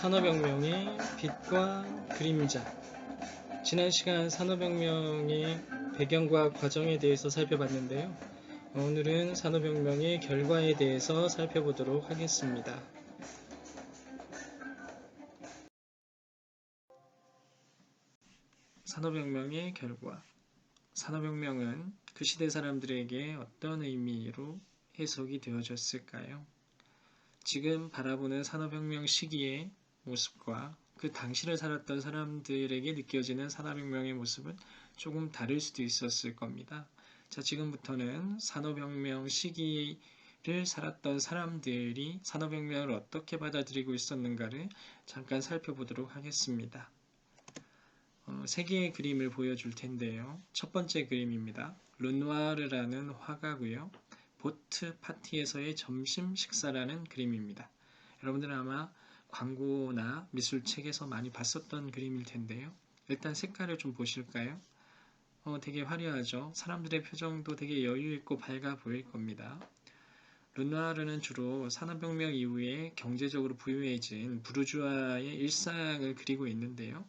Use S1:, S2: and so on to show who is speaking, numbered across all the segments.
S1: 산업혁명의 빛과 그림자 지난 시간 산업혁명의 배경과 과정에 대해서 살펴봤는데요. 오늘은 산업혁명의 결과에 대해서 살펴보도록 하겠습니다. 산업혁명의 결과 산업혁명은 그 시대 사람들에게 어떤 의미로 해석이 되어졌을까요? 지금 바라보는 산업혁명 시기의 모습과 그 당시를 살았던 사람들에게 느껴지는 산업혁명의 모습은 조금 다를 수도 있었을 겁니다. 자, 지금부터는 산업혁명 시기를 살았던 사람들이 산업혁명을 어떻게 받아들이고 있었는가를 잠깐 살펴보도록 하겠습니다. 어, 세 개의 그림을 보여줄 텐데요. 첫 번째 그림입니다. 르누아르라는 화가고요. 보트 파티에서의 점심 식사라는 그림입니다. 여러분들은 아마 광고나 미술책에서 많이 봤었던 그림일 텐데요. 일단 색깔을 좀 보실까요? 어, 되게 화려하죠. 사람들의 표정도 되게 여유 있고 밝아 보일 겁니다. 르누아르는 주로 산업혁명 이후에 경제적으로 부유해진 부르주아의 일상을 그리고 있는데요.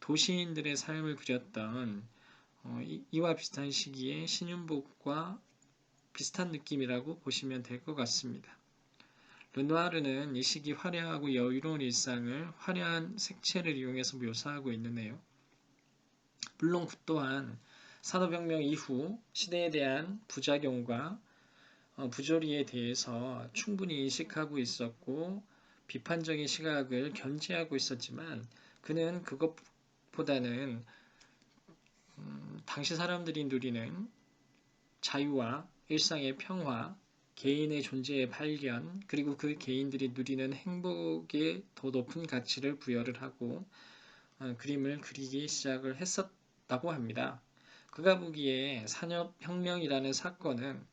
S1: 도시인들의 삶을 그렸던 어, 이와 비슷한 시기에 신윤복과 비슷한 느낌이라고 보시면 될 것 같습니다. 르누아르는 이 시기 화려하고 여유로운 일상을 화려한 색채를 이용해서 묘사하고 있는데요. 물론 그 또한 산업혁명 이후 시대에 대한 부작용과 어, 부조리에 대해서 충분히 인식하고 있었고 비판적인 시각을 견지하고 있었지만 그는 그것보다는 음, 당시 사람들이 누리는 자유와 일상의 평화, 개인의 존재의 발견, 그리고 그 개인들이 누리는 행복에 더 높은 가치를 부여를 하고 어, 그림을 그리기 시작을 했었다고 합니다. 그가 보기에 산업혁명이라는 사건은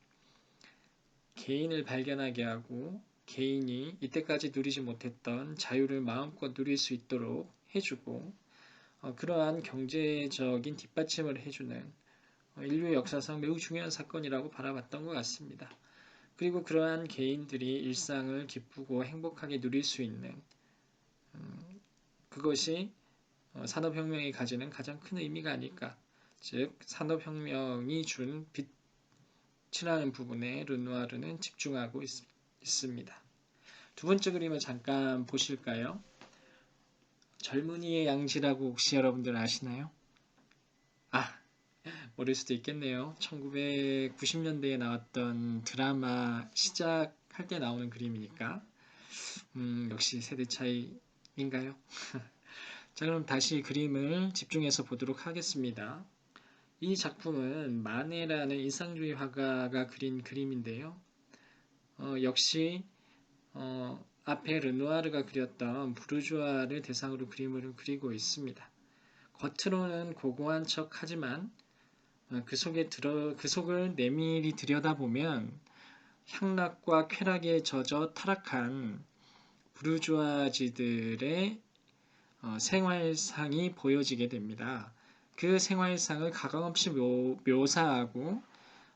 S1: 개인을 발견하게 하고 개인이 이때까지 누리지 못했던 자유를 마음껏 누릴 수 있도록 해주고 어, 그러한 경제적인 뒷받침을 해주는 인류 역사상 매우 중요한 사건이라고 바라봤던 것 같습니다. 그리고 그러한 개인들이 일상을 기쁘고 행복하게 누릴 수 있는 음, 그것이 어, 산업혁명이 가지는 가장 큰 의미가 아닐까. 즉 산업혁명이 준 빛이라는 부분에 르누아르는 집중하고 있, 있습니다. 두 번째 그림을 잠깐 보실까요? 젊은이의 양지라고 혹시 여러분들 아시나요? 아, 모를 수도 있겠네요. 1990년대에 나왔던 드라마 시작할 때 나오는 그림이니까 음, 역시 세대 차이인가요? 자 그럼 다시 그림을 집중해서 보도록 하겠습니다. 이 작품은 마네라는 인상주의 화가가 그린 그림인데요. 어, 역시 어, 앞에 르누아르가 그렸던 부르주아를 대상으로 그림을 그리고 있습니다. 겉으로는 고고한 척 하지만 어, 그 속에 들어 그 속을 내밀히 들여다보면 향락과 쾌락에 젖어 타락한 부르주아지들의 어, 생활상이 보여지게 됩니다. 그 생활상을 가감없이 묘, 사하고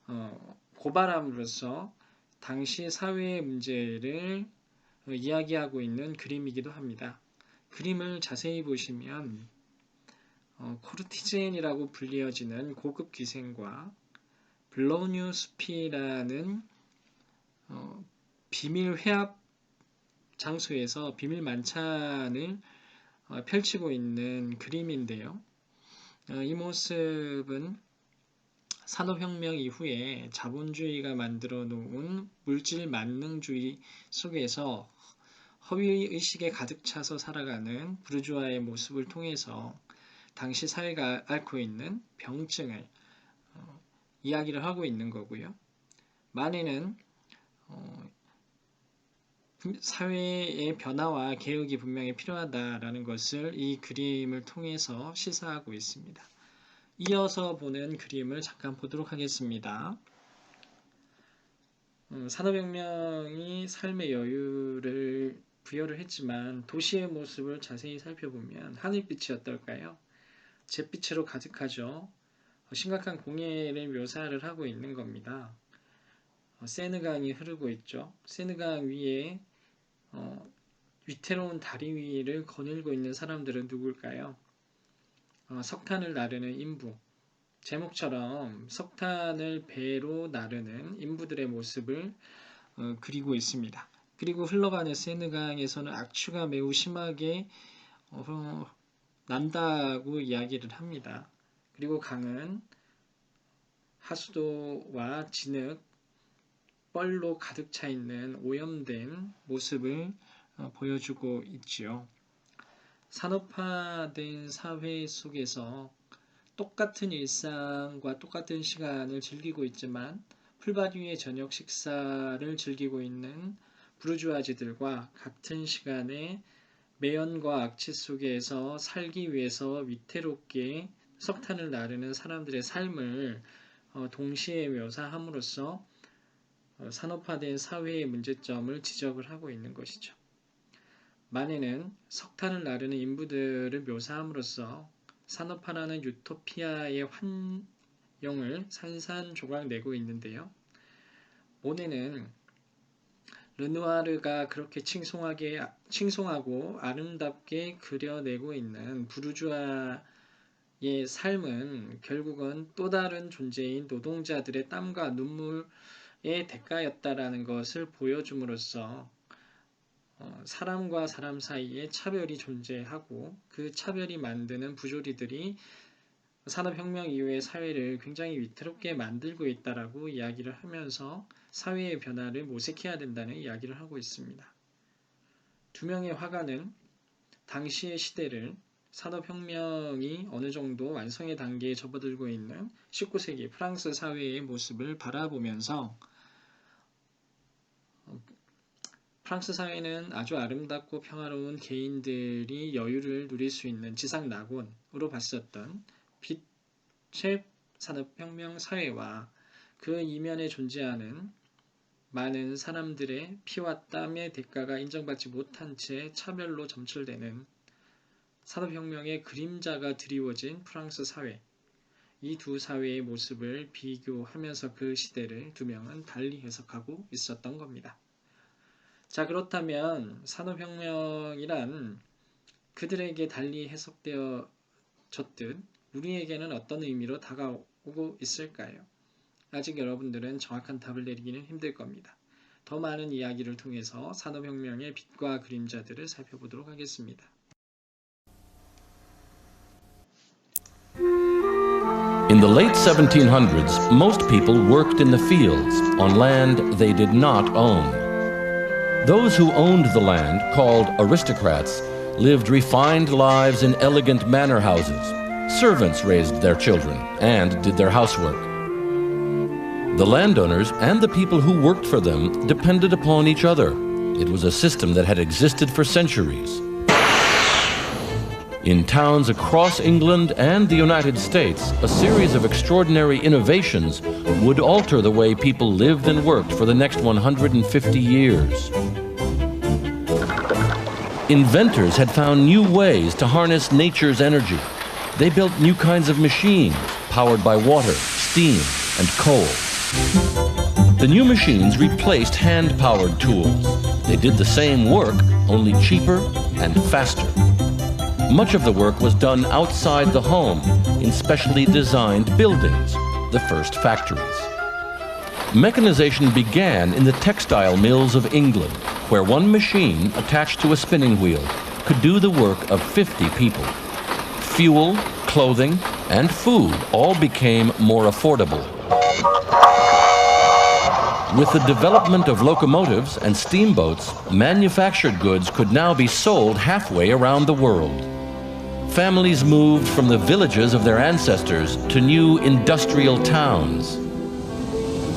S1: 어, 고발함으로써 당시 사회의 문제를 이야기하고 있는 그림이기도 합니다. 그림을 자세히 보시면 어, 코르티젠이라고 불리어지는 고급 기생과 블로뉴 숲이라는 어, 비밀 회합 장소에서 비밀 만찬을 어, 펼치고 있는 그림인데요. 어, 이 모습은 산업혁명 이후에 자본주의가 만들어 놓은 물질 만능주의 속에서 허위의식에 가득 차서 살아가는 부르주아의 모습을 통해서 당시 사회가 앓고 있는 병증을 어, 이야기를 하고 있는 거고요. 만에는 어, 사회의 변화와 개혁이 분명히 필요하다라는 것을 이 그림을 통해서 시사하고 있습니다. 이어서 보는 그림을 잠깐 보도록 하겠습니다. 음, 산업혁명이 삶의 여유를 부여를 했지만 도시의 모습을 자세히 살펴보면 하늘빛이 어떨까요? 잿빛으로 가득하죠. 어, 심각한 공해를 묘사를 하고 있는 겁니다. 어, 세느강이 흐르고 있죠. 세느강 위에 어, 위태로운 다리 위를 거닐고 있는 사람들은 누굴까요? 어, 석탄을 나르는 인부. 제목처럼 석탄을 배로 나르는 인부들의 모습을 어, 그리고 있습니다. 그리고 흘러가는 세느강에서는 악취가 매우 심하게 어, 난다고 이야기를 합니다. 그리고 강은 하수도와 진흙, 뻘로 가득 차 있는 오염된 모습을 어, 보여주고 있지요. 산업화된 사회 속에서 똑같은 일상과 똑같은 시간을 즐기고 있지만 풀밭 위에 저녁 식사를 즐기고 있는 부르주아지들과 같은 시간에 매연과 악취 속에서 살기 위해서 위태롭게 석탄을 나르는 사람들의 삶을 어, 동시에 묘사함으로써 어, 산업화된 사회의 문제점을 지적을 하고 있는 것이죠. 만에는 석탄을 나르는 인부들을 묘사함으로써 산업화라는 유토피아의 환영을 산산조각 내고 있는데요. 모네는 르누아르가 그렇게 칭송하게 칭송하고 아름답게 그려내고 있는 부르주아의 삶은 결국은 또 다른 존재인 노동자들의 땀과 눈물의 대가였다라는 것을 보여줌으로써 어, 사람과 사람 사이에 차별이 존재하고 그 차별이 만드는 부조리들이 산업혁명 이후의 사회를 굉장히 위태롭게 만들고 있다라고 이야기를 하면서 사회의 변화를 모색해야 된다는 이야기를 하고 있습니다. 두 명의 화가는 당시의 시대를 산업혁명이 어느 정도 완성의 단계에 접어들고 있는 19세기 프랑스 사회의 모습을 바라보면서 프랑스 사회는 아주 아름답고 평화로운 개인들이 여유를 누릴 수 있는 지상 낙원으로 봤었던 빛의 산업혁명 사회와 그 이면에 존재하는 많은 사람들의 피와 땀의 대가가 인정받지 못한 채 차별로 점철되는 산업혁명의 그림자가 드리워진 프랑스 사회. 이 두 사회의 모습을 비교하면서 그 시대를 두 명은 달리 해석하고 있었던 겁니다. 자, 그렇다면 산업혁명이란 그들에게 달리 해석되어졌듯 우리에게는 어떤 의미로 다가오고 있을까요? 아직 여러분들은 정확한 답을 내리기는 힘들 겁니다. 더 많은 이야기를 통해서 산업혁명의 빛과 그림자들을 살펴보도록 하겠습니다.
S2: In the late 1700s, most people worked in the fields on land they did not own. Those who owned the land, called aristocrats, lived refined lives in elegant manor houses. Servants raised their children and did their housework. The landowners and the people who worked for them depended upon each other. It was a system that had existed for centuries. In towns across England and the United States, a series of extraordinary innovations would alter the way people lived and worked for the next 150 years. Inventors had found new ways to harness nature's energy. They built new kinds of machines powered by water, steam, and coal. The new machines replaced hand powered tools. They did the same work, only cheaper and faster. Much of the work was done outside the home in specially designed buildings, the first factories. Mechanization began in the textile mills of England, where one machine attached to a spinning wheel could do the work of 50 people. Fuel, clothing, and food all became more affordable. With the development of locomotives and steamboats, manufactured goods could now be sold halfway around the world. Families moved from the villages of their ancestors to new industrial towns.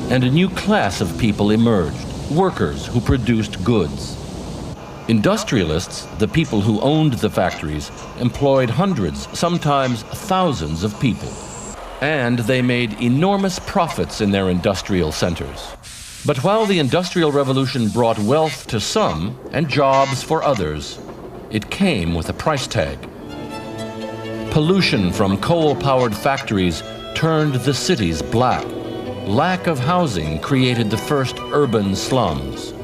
S2: And a new class of people emerged workers who produced goods. Industrialists, the people who owned the factories, employed hundreds, sometimes thousands of people. And they made enormous profits in their industrial centers. But while the Industrial Revolution brought wealth to some and jobs for others, it came with a price tag. Pollution from coal powered factories turned the cities black. Lack of housing created the first urban slums.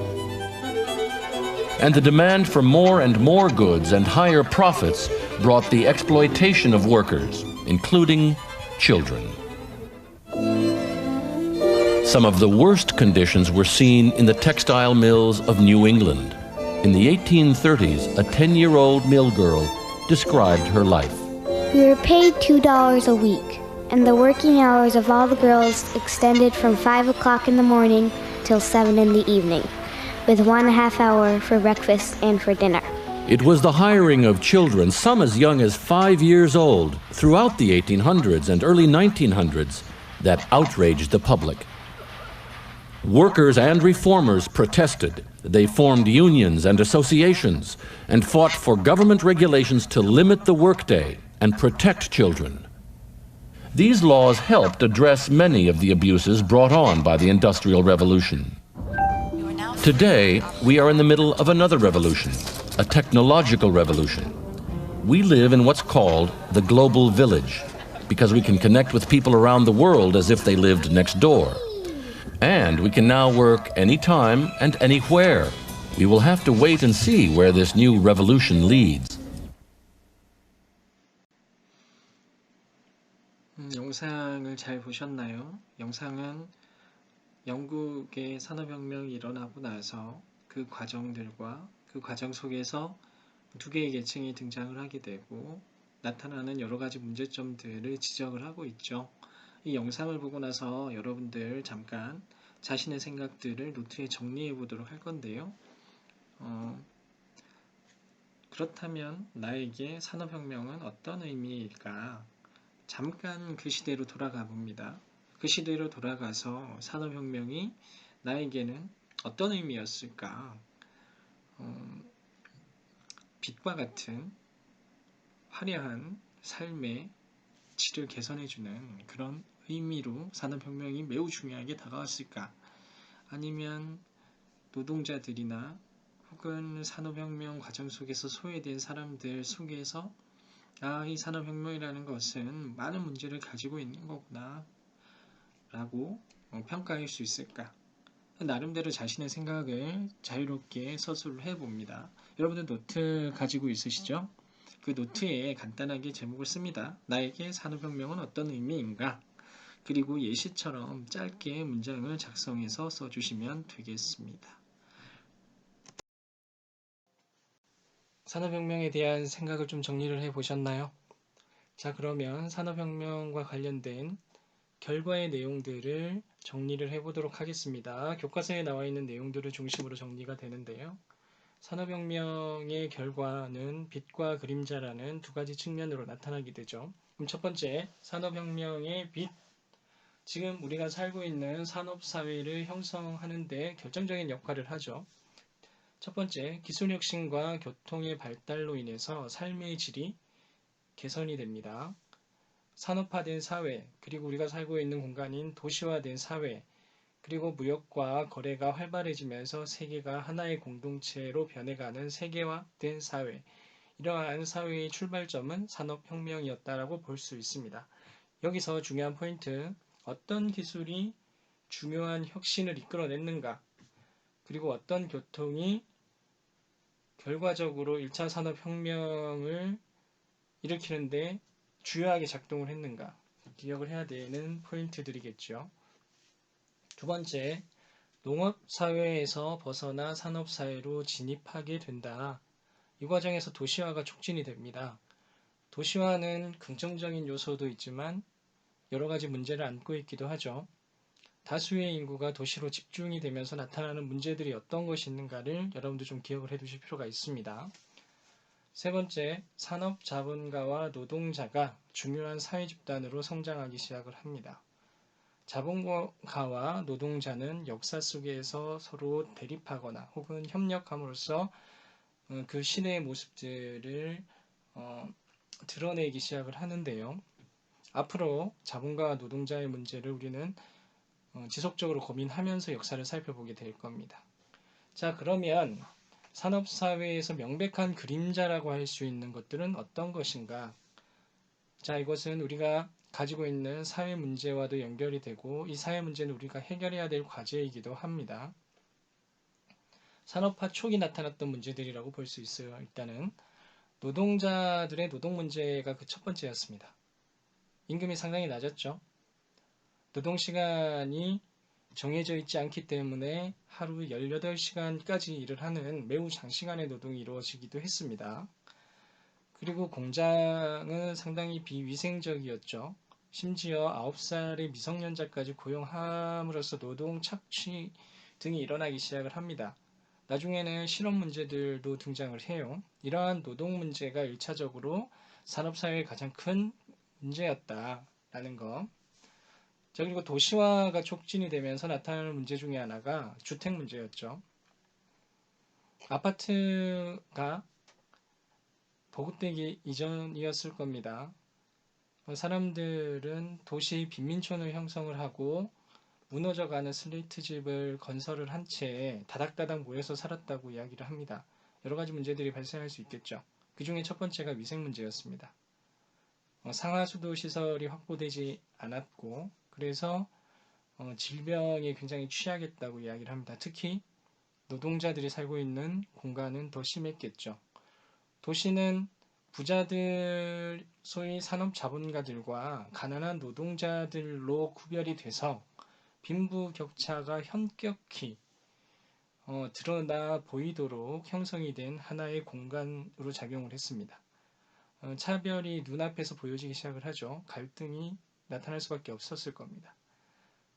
S2: And the demand for more and more goods and higher profits brought the exploitation of workers, including children. Some of the worst conditions were seen in the textile mills of New England. In the 1830s, a 10 year old mill girl described her life.
S3: We were paid $2 a week, and the working hours of all the girls extended from 5 o'clock in the morning till 7 in the evening, with one half hour for breakfast and for dinner.
S2: It was the hiring of children, some as young as five years old, throughout the 1800s and early 1900s, that outraged the public. Workers and reformers protested. They formed unions and associations and fought for government regulations to limit the workday and protect children. These laws helped address many of the abuses brought on by the Industrial Revolution. Today, we are in the middle of another revolution, a technological revolution. We live in what's called the global village because we can connect with people around the world as if they lived next door. And we can now work anytime and anywhere. We will have to wait and see where this new revolution leads.
S1: 음, 영상을 잘 보셨나요? 영상은 영국의 산업혁명이 일어나고 나서 그 과정들과 그 과정 속에서 두 개의 계층이 등장을 하게 되고 나타나는 여러 가지 문제점들을 지적을 하고 있죠. 이 영상을 보고 나서 여러분들 잠깐 자신의 생각들을 노트에 정리해 보도록 할 건데요. 어, 그렇다면 나에게 산업혁명은 어떤 의미일까? 잠깐 그 시대로 돌아가 봅니다. 그 시대로 돌아가서 산업혁명이 나에게는 어떤 의미였을까? 어, 빛과 같은 화려한 삶의 질을 개선해주는 그런 의미로 산업혁명이 매우 중요하게 다가왔을까? 아니면 노동자들이나 혹은 산업혁명 과정 속에서 소외된 사람들 속에서 아, 이 산업혁명이라는 것은 많은 문제를 가지고 있는 거구나 라고 어, 평가할 수 있을까? 나름대로 자신의 생각을 자유롭게 서술을 해봅니다. 여러분들 노트 가지고 있으시죠? 그 노트에 간단하게 제목을 씁니다. 나에게 산업혁명은 어떤 의미인가? 그리고 예시처럼 짧게 문장을 작성해서 써주시면 되겠습니다. 산업혁명에 대한 생각을 좀 정리를 해 보셨나요? 자, 그러면 산업혁명과 관련된 결과의 내용들을 정리를 해 보도록 하겠습니다. 교과서에 나와 있는 내용들을 중심으로 정리가 되는데요. 산업혁명의 결과는 빛과 그림자라는 두 가지 측면으로 나타나게 되죠. 그럼 첫 번째, 산업혁명의 빛. 지금 우리가 살고 있는 산업사회를 형성하는데 결정적인 역할을 하죠. 첫 번째, 기술 혁신과 교통의 발달로 인해서 삶의 질이 개선이 됩니다. 산업화된 사회, 그리고 우리가 살고 있는 공간인 도시화된 사회, 그리고 무역과 거래가 활발해지면서 세계가 하나의 공동체로 변해가는 세계화된 사회. 이러한 사회의 출발점은 산업혁명이었다라고 볼 수 있습니다. 여기서 중요한 포인트, 어떤 기술이 중요한 혁신을 이끌어냈는가, 그리고 어떤 교통이 결과적으로 1차 산업혁명을 일으키는데 주요하게 작동을 했는가 기억을 해야 되는 포인트들이겠죠. 두 번째, 농업사회에서 벗어나 산업사회로 진입하게 된다. 이 과정에서 도시화가 촉진이 됩니다. 도시화는 긍정적인 요소도 있지만 여러 가지 문제를 안고 있기도 하죠. 다수의 인구가 도시로 집중이 되면서 나타나는 문제들이 어떤 것이 있는가를 여러분들 좀 기억을 해 두실 필요가 있습니다. 세 번째, 산업 자본가와 노동자가 중요한 사회 집단으로 성장하기 시작을 합니다. 자본가와 노동자는 역사 속에서 서로 대립하거나 혹은 협력함으로써 어, 그 시대의 모습들을 어, 드러내기 시작을 하는데요. 앞으로 자본가와 노동자의 문제를 우리는 어, 지속적으로 고민하면서 역사를 살펴보게 될 겁니다. 자, 그러면 산업사회에서 명백한 그림자라고 할 수 있는 것들은 어떤 것인가? 자, 이것은 우리가 가지고 있는 사회 문제와도 연결이 되고 이 사회 문제는 우리가 해결해야 될 과제이기도 합니다. 산업화 초기 나타났던 문제들이라고 볼 수 있어요. 일단은 노동자들의 노동 문제가 그 첫 번째였습니다. 임금이 상당히 낮았죠. 노동 시간이 정해져 있지 않기 때문에 하루 18시간까지 일을 하는 매우 장시간의 노동이 이루어지기도 했습니다. 그리고 공장은 상당히 비위생적이었죠. 심지어 9살의 미성년자까지 고용함으로써 노동 착취 등이 일어나기 시작을 합니다. 나중에는 실업 문제들도 등장을 해요. 이러한 노동 문제가 1차적으로 산업사회의 가장 큰 문제였다라는 거. 자, 그리고 도시화가 촉진이 되면서 나타나는 문제 중에 하나가 주택 문제였죠. 아파트가 보급되기 이전이었을 겁니다. 어, 사람들은 도시 빈민촌을 형성을 하고 무너져가는 슬레이트 집을 건설을 한 채 다닥다닥 모여서 살았다고 이야기를 합니다. 여러 가지 문제들이 발생할 수 있겠죠. 그 중에 첫 번째가 위생 문제였습니다. 어, 상하수도 시설이 확보되지 않았고 그래서 어, 질병에 굉장히 취약했다고 이야기를 합니다. 특히 노동자들이 살고 있는 공간은 더 심했겠죠. 도시는 부자들, 소위 산업 자본가들과 가난한 노동자들로 구별이 돼서 빈부 격차가 현격히 어, 드러나 보이도록 형성이 된 하나의 공간으로 작용을 했습니다. 어, 차별이 눈앞에서 보여지기 시작을 하죠. 갈등이 나타날 수밖에 없었을 겁니다.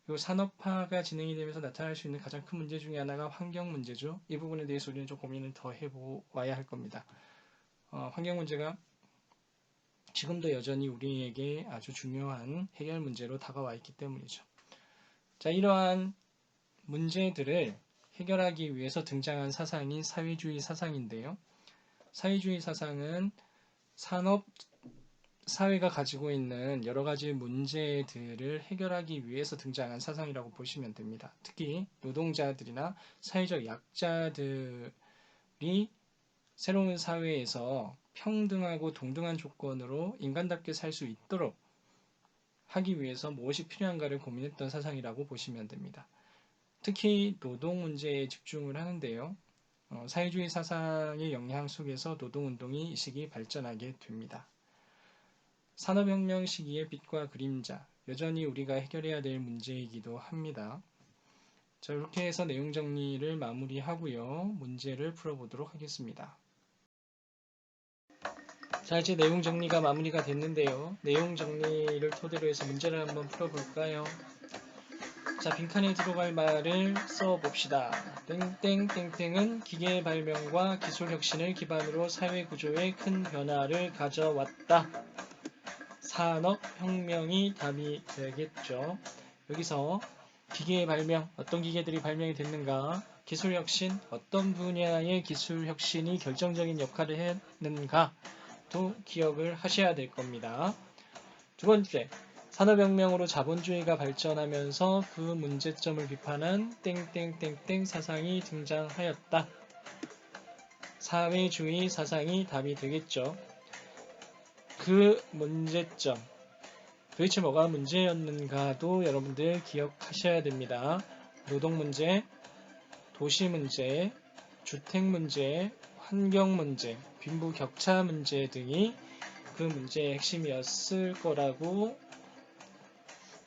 S1: 그리고 산업화가 진행이 되면서 나타날 수 있는 가장 큰 문제 중에 하나가 환경 문제죠. 이 부분에 대해서 우리는 좀 고민을 더 해보아야 할 겁니다. 어, 환경 문제가 지금도 여전히 우리에게 아주 중요한 해결 문제로 다가와 있기 때문이죠. 자, 이러한 문제들을 해결하기 위해서 등장한 사상이 사회주의 사상인데요. 사회주의 사상은 산업 사회가 가지고 있는 여러 가지 문제들을 해결하기 위해서 등장한 사상이라고 보시면 됩니다. 특히 노동자들이나 사회적 약자들이 새로운 사회에서 평등하고 동등한 조건으로 인간답게 살 수 있도록 하기 위해서 무엇이 필요한가를 고민했던 사상이라고 보시면 됩니다. 특히 노동 문제에 집중을 하는데요. 어, 사회주의 사상의 영향 속에서 노동운동이 이 시기 발전하게 됩니다. 산업혁명 시기의 빛과 그림자, 여전히 우리가 해결해야 될 문제이기도 합니다. 자, 이렇게 해서 내용 정리를 마무리하고요. 문제를 풀어보도록 하겠습니다. 자, 이제 내용 정리가 마무리가 됐는데요. 내용 정리를 토대로 해서 문제를 한번 풀어볼까요? 자, 빈칸에 들어갈 말을 써봅시다. 땡땡땡땡은 기계 발명과 기술 혁신을 기반으로 사회 구조에 큰 변화를 가져왔다. 산업혁명이 답이 되겠죠. 여기서 기계의 발명, 어떤 기계들이 발명이 됐는가, 기술 혁신, 어떤 분야의 기술 혁신이 결정적인 역할을 했는가도 기억을 하셔야 될 겁니다. 두 번째, 산업혁명으로 자본주의가 발전하면서 그 문제점을 비판한 땡땡땡땡 사상이 등장하였다. 사회주의 사상이 답이 되겠죠. 그 문제점, 도대체 뭐가 문제였는가도 여러분들 기억하셔야 됩니다. 노동 문제, 도시 문제, 주택 문제, 환경 문제, 빈부 격차 문제 등이 그 문제의 핵심이었을 거라고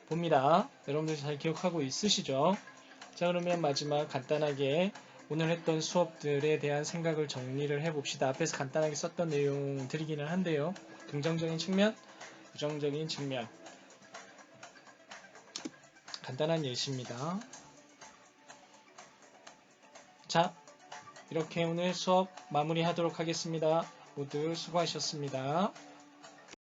S1: 봅니다. 여러분들 잘 기억하고 있으시죠? 자, 그러면 마지막 간단하게 오늘 했던 수업들에 대한 생각을 정리를 해봅시다. 앞에서 간단하게 썼던 내용 드리기는 한데요. 긍정적인 측면, 부정적인 측면. 간단한 예시입니다. 자, 이렇게 오늘 수업 마무리하도록 하겠습니다. 모두 수고하셨습니다.